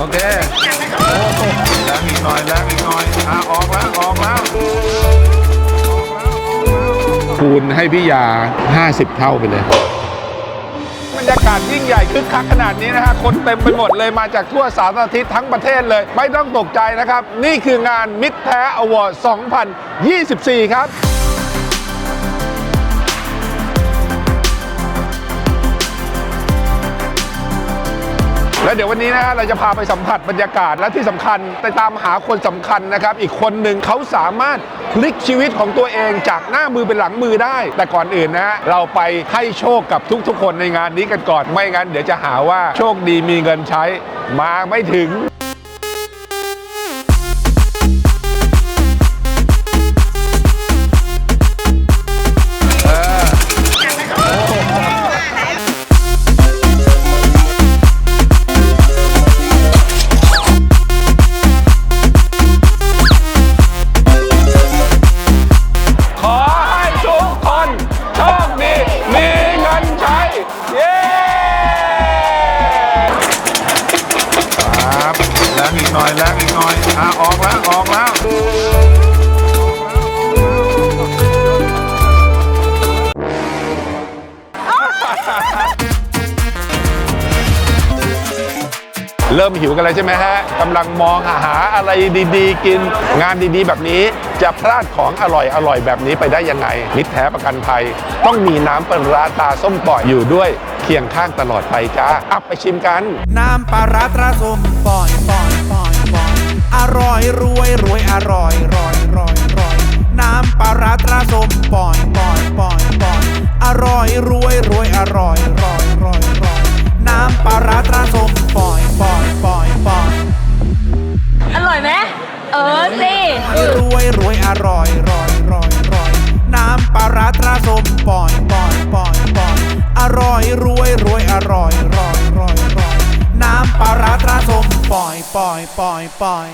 โอเคโอ้โหแรงอีกหน่อยแรงอีกหน่อยอะออกแล้วออกแล้วคูณให้พี่ยา 50 เท่าไปเลยบรรยากาศยิ่งใหญ่คึกคักขนาดนี้นะฮะคนเต็มไปหมดเลยมาจากทั่วสารทิศทั้งประเทศเลย ไม่ต้องตกใจนะครับ นี่คืองานมิตรแท้อวอร์ด2024 ครับ แล้วเดี๋ยววันนี้นะเราจะพาไปสัมผัสบรรยากาศและที่สำคัญไปตามหาคนสำคัญนะครับ อีกคนหนึ่งเขาสามารถพลิกชีวิตของตัวเองจากหน้ามือเป็นหลังมือได้ แต่ก่อนอื่นนะฮะเราไปให้โชคกับทุกๆ คนในงานนี้กันก่อนไม่งั้น เดี๋ยวจะหาว่าโชคดีมีเงินใช้มาไม่ถึง แล้วอีกหน่อยแล้วอีกหน่อยอะออกแล้วออกแล้ว เริ่มหิวกันแล้วใช่ไหมฮะกำลังมองหาอะไรดีๆ กิน งานดีๆ แบบนี้จะพลาดของอร่อยอร่อยแบบนี้ไปได้ยังไง มิตรแท้ประกันภัย ต้องมีน้ำปลาตาส้มปล่อยอยู่ด้วยเคียงข้างตลอดไปจ้าอับไปชิมกัน น้ำปลาร้าตราส้มปล่อยปล่อยปล่อยปล่อยอร่อยรวยรวยอร่อยรอยรอยรอยน้ำปลาร้าตราส้มปอยปล่อยปล่อย รวยอร่อยรอยรอยรอยน้ำปลาร้าตราส้มปล่อยปล่อยปล่อยปล่อย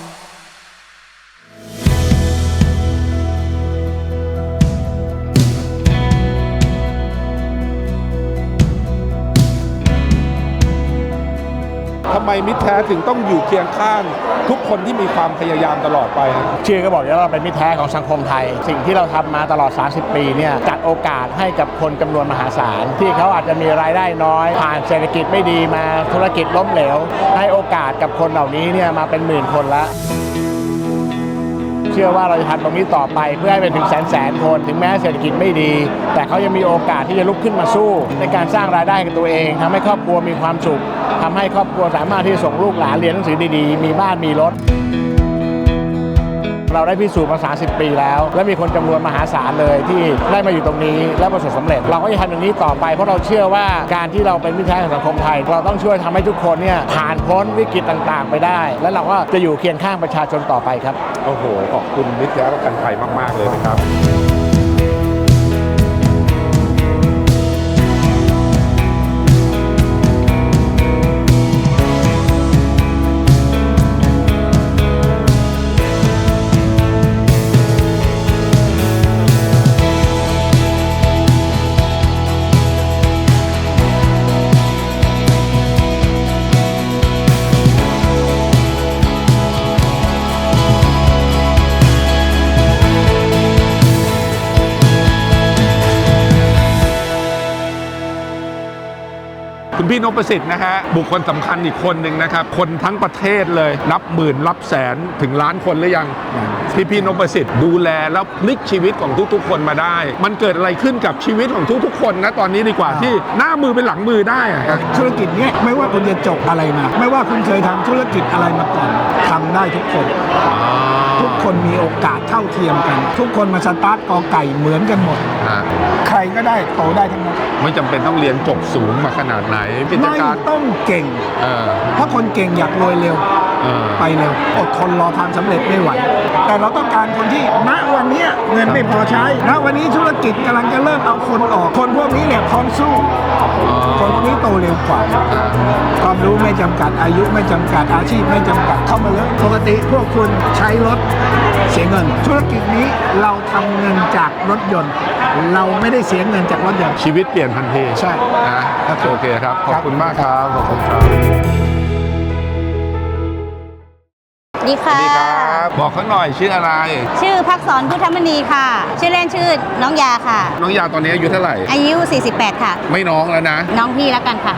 ทำไมมิตรแท้ถึงต้องอยู่เคียงข้าง ทุกคนที่มีความพยายามตลอดไปฮะชื่อก็บอกอยู่แล้วเราเป็นมิตรแท้ของสังคมไทย สิ่งที่เราทำมาตลอด 30 ปีเนี่ยจัดโอกาสให้กับคนจำนวนมหาศาล ที่เขาอาจจะมีรายได้น้อย ผ่านเศรษฐกิจไม่ดีมาธุรกิจล้มเหลว ให้โอกาสกับคนเหล่านี้เนี่ยมาเป็นหมื่นคนละ ชื่อว่าเราจะทำตรงนี้ต่อไปเพื่อให้เป็นถึงแสนแสนคนถึงแม้เศรษฐกิจไม่ดี แต่เขายังมีโอกาสที่จะลุกขึ้นมาสู้ ในการสร้างรายได้กับตัวเองทำให้ครอบครัวมีความสุขทำให้ครอบครัวสามารถที่จะส่งลูกหลานเรียนหนังสือดีๆ มีบ้านมีรถเราได้พิสูจน์มา 30 ปีแล้ว และมีคนจำนวนมหาศาลเลยที่ได้มาอยู่ตรงนี้และประสบสำเร็จ เราก็จะทำอย่างนี้ต่อไป เพราะเราเชื่อว่าการที่เราเป็นมิตรแท้ของสังคมไทย เราต้องช่วยทำให้ทุกคนเนี่ยผ่านพ้นวิกฤตต่างๆ ไปได้ และเราก็จะอยู่เคียงข้างประชาชนต่อไปครับ โอ้โหขอบคุณนิตยาประกันภัยมาก ๆ เลยนะครับ คุณพี่นพประสิทธิ์นะฮะบุคคลสำคัญอีกคนหนึ่งนะครับ คนทั้งประเทศเลยนับหมื่นรับแสนถึงล้านคนหรือยังที่พี่นพประสิทธิ์ดูแลแล้วพลิกชีวิตของทุกๆ คนมาได้ มันเกิดอะไรขึ้นกับชีวิตของทุกๆ คนนะตอนนี้ดีกว่าที่หน้ามือเป็นหลังมือได้อะครับธุรกิจเนี้ยไม่ว่าคุณจะจบอะไรมาไม่ว่าคุณเคยทำธุรกิจอะไรมาก่อนทำได้ทุกคนทุกคนมีโอกาสเท่าเทียมกัน ทุกคนมาสตาร์ทกอไก่เหมือนกันหมดอ่าใค รก็ได้โตได้ทั้งนั้นไม่จำเป็นต้องเรียนจบสูงมาขนาดไหนกิจไม่การต้องเก่ง เออ ถ้าคนเก่งอยากรวยเร็ว เออ ไปเร็วอดทนรอความสำเร็จไม่ไหว แต่เราต้องการคนที่ณวันเนี้ยเงินไม่พอใช้ณวันนี้ธุรกิจกำลังจะเริ่มเอาคนออก คนพวกนี้เนี่ยพร้อมสู้คนพวกนี้โตเร็วกว่าความรู้ไม่จำกัดอายุไม่จำกัดอาชีพไม่จำกัดเข้ามาเลยปกติพวกคุณใช้รถเสียเงิน ธุรกิจนี้เราทำเงินจากรถยนต์ เราไม่ได้เสียเงินจากรถยนต์ชีวิตเปลี่ยนทันทีใช่นะโอเคครับ ขอบคุณมากครับ ขอบคุณครับดีสค่ะวัสดีครับ บอกเขาหน่อยชื่ออะไร ชื่อพักสอนพุทธมณีค่ะ ชื่อเล่นชื่อน้องยาค่ะ น้องยาตอนนี้อายุเท่าไหร่ อายุ 48 ค่ะ ไม่น้องแล้วนะ น้องพี่แล้วกันค่ะ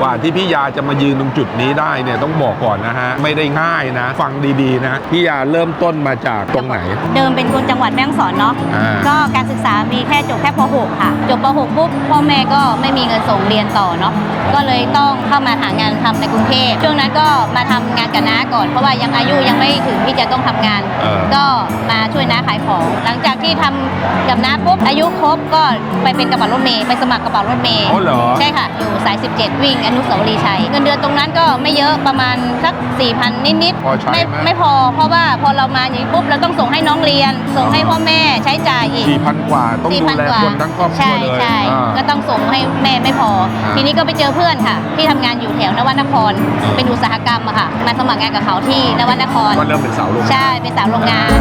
กว่าที่พี่ยาจะมายืนตรงจุดนี้ได้เนี่ยต้องบอกก่อนนะฮะ ไม่ได้ง่ายนะ ฟังดีๆนะพี่ยาเริ่มต้นมาจากตรงไหน เดิมเป็นคนจังหวัดแม่ฮ่องสอนเนาะอ่า ก็การศึกษามีแค่จบแค่ป .6 ค่ะ จบป .6 ปุ๊บพ่อแม่ก็ไม่มีเงินส่งเรียนต่อเนาะก็เลยต้องเข้ามาหางานทำในกรุงเทพช่วงนั้นก็มาทำงานกับน้าก่อนเพราะว่ายังอายุยังไม่ถึงที่จะต้องทำงาน เออ ก็มาช่วยน้าขายของ หลังจากที่ทำกับน้าปุ๊บอายุครบก็ไปเป็นกระเป๋ารถเมย์ไปสมัครกระเป๋ารถเมย์อ๋อเหรอ ใช่ค่ะอยู่สาย 17 วิ่งอนุสาวรีย์ชัย เงินเดือนตรงนั้นก็ไม่เยอะประมาณสัก 4,000 นิดพอใช้ๆไม่ไหมไม่พอ เพราะว่าพอเรามาอย่างนี้ปุ๊บเราต้องส่งให้น้องเรียน ส่งให้พ่อแม่ใช้จ่ายอีก สี่พันกว่าต้องดูแล4,000กว่าคนทั้งครอบครัวใช่เลยใช่อ่า ก็ต้องส่งให้แม่ไม่พอ อ่าทีนี้ก็ไปเจอเพื่อนค่ะ ที่ทำงานอยู่แถวนวนครเป็นอุตสาหกรรมอะค่ะ มาสมัครงานกับเขาที่นวนคร ก็เริ่มเป็นสาวโรงงานใช่เป็นสาวโรงงาน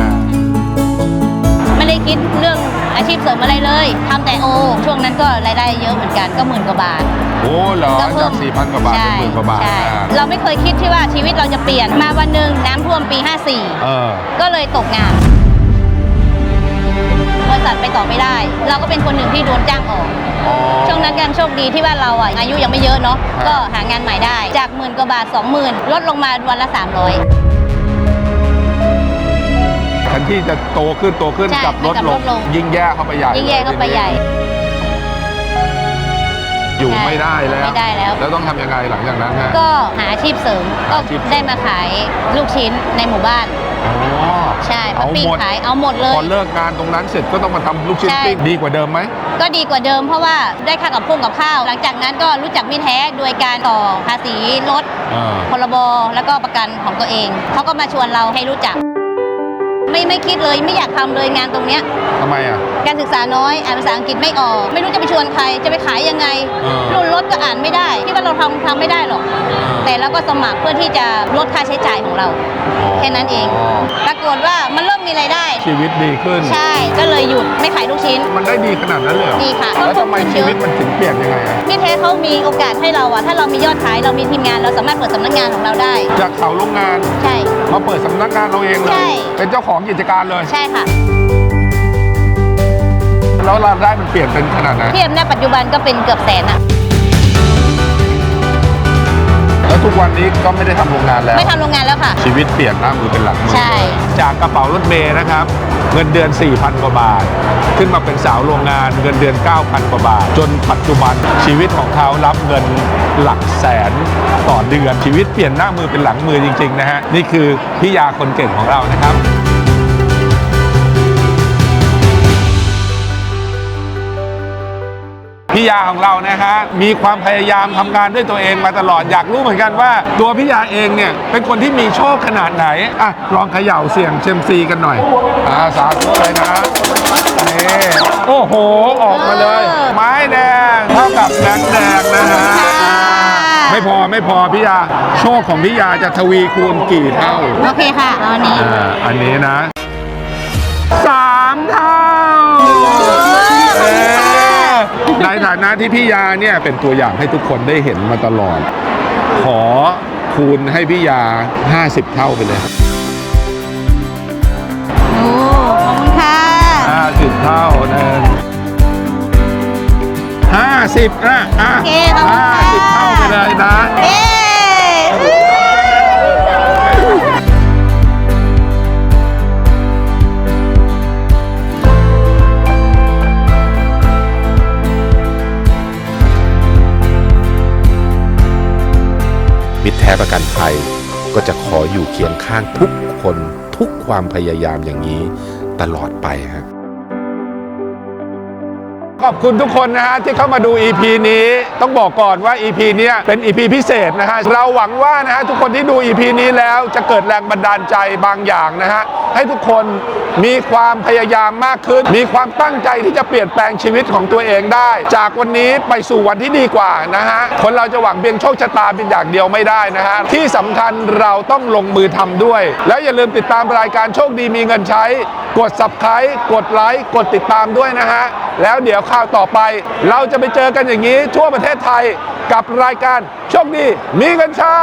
ไม่ได้คิดเรื่องอาชีพเสริมอะไรเลยทำแต่โอ ช่วงนั้นก็รายได้เยอะเหมือนกันก็หมื่นกว่าบาท โอ้เหรอก็เพิ่จากมสี่พันกว่าบาทเป็นหมื่นกว่าบาทใช่อ่าเราไม่เคยคิดที่ว่าชีวิตเราจะเปลี่ยนมาวันหนึ่งน้ำท่วมปี เออ 54 ก็เลยตกงานบริษัทไปต่อไม่ได้ เราก็เป็นคนหนึ่งที่โดนจ้างออก อ๋อ ช่วงนั้นกันโชคดีที่ว่าเราอะอายุยังไม่เยอะเนาะครับ ก็หางานใหม่ได้ จากหมื่นกว่าบาท 20,000 ลดลงมาวันละ 300 แทนที่จะโตขึ้นโตขึ้นใช่กลับลดกลับลลงดลง ยิ่งแย่เข้าไปใหญ่ยิ่งแย่เข้าไปใหญ่อยู่ ใช่ไม่ได้แล้วไม่ได้แล้ว แล้วต้องทำยังไงหลังจากนั้นฮะ ก็หาอาชีพเสริมก็อาชีพเสริม ได้มาขายลูกชิ้นในหมู่บ้าน อ๋อใช่เอามาปิ้งหมดขายเอาหมดเลยพอเลิกงานตรงนั้นเสร็จก็ต้องมาทำลูกชิ้นใช่ ปิ้งดีกว่าเดิมไหม ก็ดีกว่าเดิมเพราะว่าได้ค่ากับพุ่งกับข้าว หลังจากนั้นก็รู้จักมิตรแท้โดยการต่อภาษีรถอ่าพรบแล้วก็ประกันของตัวเอง เขาก็มาชวนเราให้รู้จัก ไม่ไม่คิดเลยไม่อยากทำเลยงานตรงเนี้ยทำไมอะ การศึกษาน้อยอ่านภาษาอังกฤษไม่ออก ไม่รู้จะไปชวนใครจะไปขายยังไงเออรุ่นรถก็อ่านไม่ได้ที่ว่าเราทำทำไม่ได้หรอก แต่เราก็สมัครเพื่อที่จะลดค่าใช้จ่ายของเรา แค่นั้นเอง ปรากฏว่ามันเริ่มมีรายได้ ชีวิตดีขึ้น ใช่ก็เลยหยุดไม่ขายลูกชิ้น มันได้ดีขนาดนั้นเลยเหรอดีค่ะ แล้วทำไมชีวิตมันถึงเปลี่ยนยังไงอะมิตรแท้เขามีโอกาสให้เราอะถ้าเรามียอดขายเรามีทีมงานเราสามารถเปิดสำนักงานของเราได้ จากเสาโรงงาน ใช่ มาเปิดสำนักงานเราเองเลใช่ ย เป็นเจ้าของกิจการเลย ใช่ค่ะ แล้วรายได้มันเปลี่ยนเป็นขนาดไหน เทียบในปัจจุบันก็เป็นเกือบแสนอะแล้วทุกวันนี้ก็ไม่ได้ทำโรงงานแล้ว ไม่ทำโรงงานแล้วค่ะ ชีวิตเปลี่ยนหน้ามือเป็นหลังมือ ใช่ จากกระเป๋ารถเมย์นะครับ เงินเดือน 4,000 กว่าบาท ขึ้นมาเป็นสาวโรงงานเงินเดือน 9,000 กว่าบาท จนปัจจุบันชีวิตของเขารับเงินหลักแสนต่อเดือนชีวิตเปลี่ยนหน้ามือเป็นหลังมือจริง ๆ นะฮะนี่คือพี่ยาคนเก่งของเรานะครับ พี่ยาของเรานะฮะมีความพยายามทำงานด้วยตัวเองมาตลอดอยากรู้เหมือนกันว่า ตัวพี่ยาเองเนี่ยเป็นคนที่มีโชคขนาดไหนอะลองเขย่าเสี่ยงเชยมซีกันหน่อยอ่าสาธุเลยนะนี่โอ้โห ออกมาเลยเออไม้แดงเท่ากับแบงค์แดงนะฮะค่ะอ่าไม่พอไม่พอพี่ยาโชคของพี่ยาจะทวีคูณกี่เท่า โอเคค่ะเอาอันนี้อ่าอันนี้นะสา ฐานะที่พี่ยาเนี่ยเป็นตัวอย่างให้ทุกคนได้เห็นมาตลอด ขอคูณให้พี่ยา 50 เท่าไปเลย โอ้ขอบคุณค่ะ 50 เท่าหนึ่ง50นะอะโอเคขอบคุณค่ะ50เท่าไปเลยนะ เย้ ประกันภัย ก็จะขออยู่เคียงข้างทุกคนทุกความพยายามอย่างนี้ตลอดไปฮะ ขอบคุณทุกคนนะฮะที่เข้ามาดู EP นี้ต้องบอกก่อนว่า EP เนี้ยเป็น EP พิเศษนะฮะเราหวังว่านะฮะทุกคนที่ดู EP นี้แล้วจะเกิดแรงบันดาลใจบางอย่างนะฮะให้ทุกคนมีความพยายามมากขึ้น มีความตั้งใจที่จะเปลี่ยนแปลงชีวิตของตัวเองได้ จากวันนี้ไปสู่วันที่ดีกว่านะฮะคนเราจะหวังเพียงโชคชะตาเป็นอย่างเดียวไม่ได้นะฮะที่สำคัญเราต้องลงมือทำด้วย แล้วอย่าลืมติดตามรายการโชคดีมีเงินใช้ กด subscribe กดไลค์กดติดตามด้วยนะฮะแล้วเดี๋ยวข่าวต่อไป เราจะไปเจอกันอย่างนี้ทั่วประเทศไทยกับรายการโชคดีมีเงินใช้